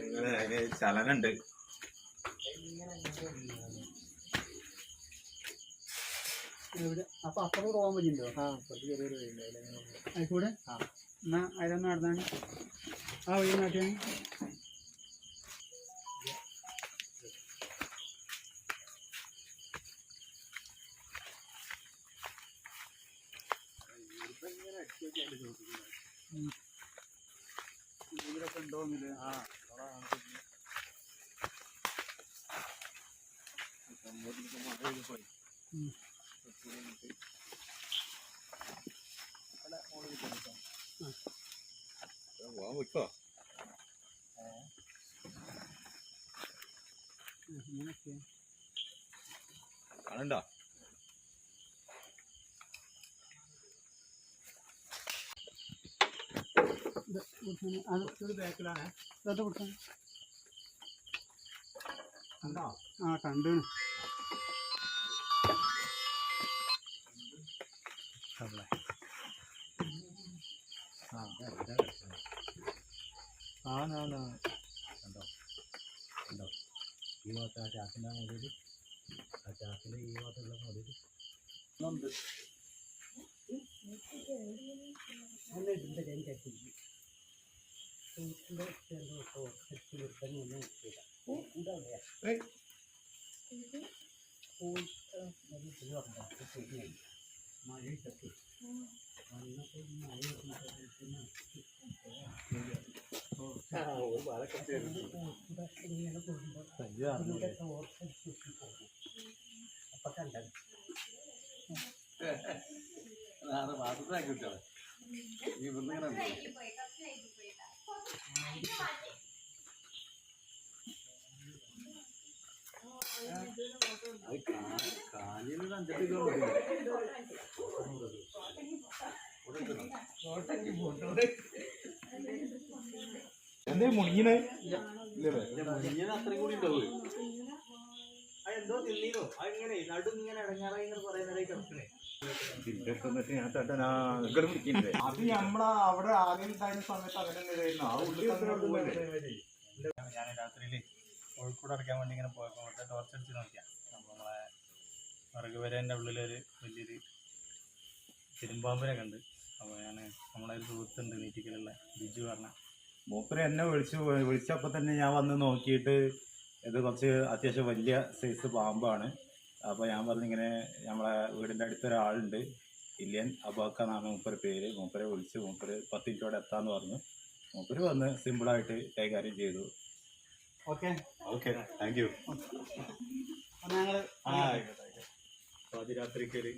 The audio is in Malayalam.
ഇങ്ങനെ അതിന് ചലനുണ്ട്. എവിടെ? അപ്പൊ അപ്പുറം പോകാൻ പറ്റില്ലോ ആ കുറച്ച് ചെറിയൊരു ആയിക്കൂടെ? ആ. എന്നാ അതിലൊന്ന് നടന്നാണ് ആ വഴി നാട്ടിയാണ് ഇതിലൊക്കെ ഉണ്ടോന്നില്ല ആ പോവാൻ വിട്ടോ ഇങ്ങനെയൊക്കെ കാണണ്ടോ ഇത് കൊടുക്കാന് അത് ബാക്കിലാണ് അത് കൊടുക്കാൻ കണ്ടോ ആ കണ്ടു. ആ ആണാണ് കണ്ടോ കണ്ടോ ഈ ഭാഗത്ത് ആ ചാക്കിന്റെ മുകളിൽ ആ ചാക്കിന്റെ ഈ ഭാഗത്തുള്ള മുകളിൽ എന്തേ മുണിയണേ എന്തോ തിന്നീനോ അങ്ങനെ നടു ഇങ്ങനെ ഇടങ്ങാറായി പറയുന്നതായി കിടക്കണേ. അത് നമ്മളെ അവിടെ ആദ്യം ഉണ്ടായിരുന്ന സമയത്ത് അങ്ങനെ ആ ഉള്ളിൽ ഞാൻ രാത്രിയിൽ കോഴിക്കോട് അടയ്ക്കാൻ വേണ്ടി ഇങ്ങനെ പോയപ്പോൾ മറ്റേ ടോർച്ച് അടിച്ച് നോക്കിയാ. അപ്പോൾ നമ്മളെ വിറക് വരേന്റെ ഉള്ളിലൊരു വലിയൊരു തിരുമ്പാമ്പിനെ കണ്ട് അപ്പോൾ ഞാൻ നമ്മളെ ഒരു സുഹൃത്തുണ്ട് മീറ്റിക്കലുള്ള ബിജു പറഞ്ഞ. മൂപ്പര് എന്നെ വിളിച്ചു വിളിച്ചപ്പോൾ തന്നെ ഞാൻ വന്ന് നോക്കിയിട്ട് ഇത് കുറച്ച് അത്യാവശ്യം വലിയ സൈസ് പാമ്പാണ്. അപ്പോൾ ഞാൻ പറഞ്ഞു ഇങ്ങനെ നമ്മളെ വീടിന്റെ അടുത്തൊരാളുണ്ട് ഇല്യൻ അബാക്ക എന്നാണ് മൂപ്പര് പേര്. മൂപ്പരെ വിളിച്ച് മൂപ്പര് പത്ത് മിനിറ്റോടെ എത്താന്ന് പറഞ്ഞു. മൂപ്പര് വന്ന് സിമ്പിളായിട്ട് കൈകാര്യം ചെയ്തു. ഓക്കെ ഓക്കെ താങ്ക് യു അപ്പോൾ ആയിക്കോട്ടെ. പാതിരാത്രിക്ക് ഒരു